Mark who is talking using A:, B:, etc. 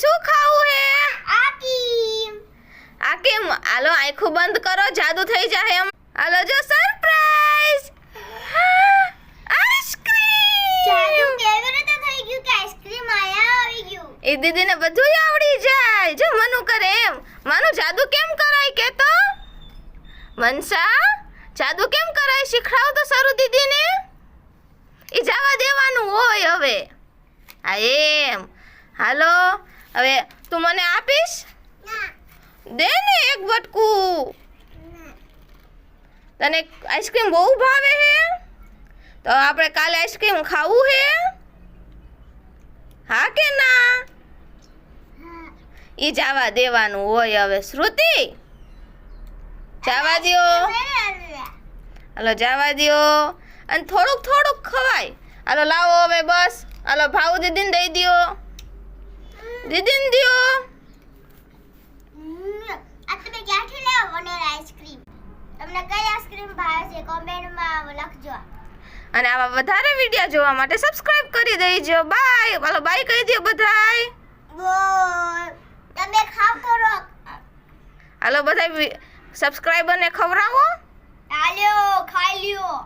A: શું ખાવું હે?
B: આકીમ
A: આ કેમ? હાલો આંખો બંધ કરો જાદુ થઈ જાય એમ હાલો જો સરપ્રાઈઝ
B: જાદુ
A: આઈસ્ક્રીમ
B: કેવી રીતે થઈ ગયું કે આઈસ્ક્રીમ આયા આવી ગયું?
A: એ દીદીને બધું આવડી જાય. જો મનુ કરે એમ. માનું જાદુ કેમ કરાય કે તો મનસા જાદુ કેમ કરાય? શીખડાવ તો સરું દીદીને. એ જવા દેવાનું હોય હવે. આ એમ. હાલો હવે તું મને આપીશ? દે ને એક બટકું. તને આઈસ્ક્રીમ બહુ ભાવે હે? તો આપણે કાલે આઈસ્ક્રીમ ખાવું હે? હા કે ના? એ જવા દેવાનું હોય હવે. શ્રુતિ? જવા દો હાલો જવા દો અને થોડુંક થોડુંક ખવાય. હાલો લાવો હવે બસ. હાલો ભાવ દીદીને દઈ દ્યો. દીદીને diyor.
B: આ તમે ક્યાંથી લાવો વનર આઈસ્ક્રીમ તમને કઈ આઈસ્ક્રીમ ભાવે છે કોમેન્ટમાં લખજો
A: અને આવા વધારે વીડિયો જોવા માટે સબસ્ક્રાઇબ કરી દેજો બાય હાલો બાય કહી દો બધાય
B: બોલ તમે ખાવ કરો
A: હાલો બધા સબસ્ક્રાઇબરને ખવડાવો
B: હાલ્યો ખાઈ લ્યો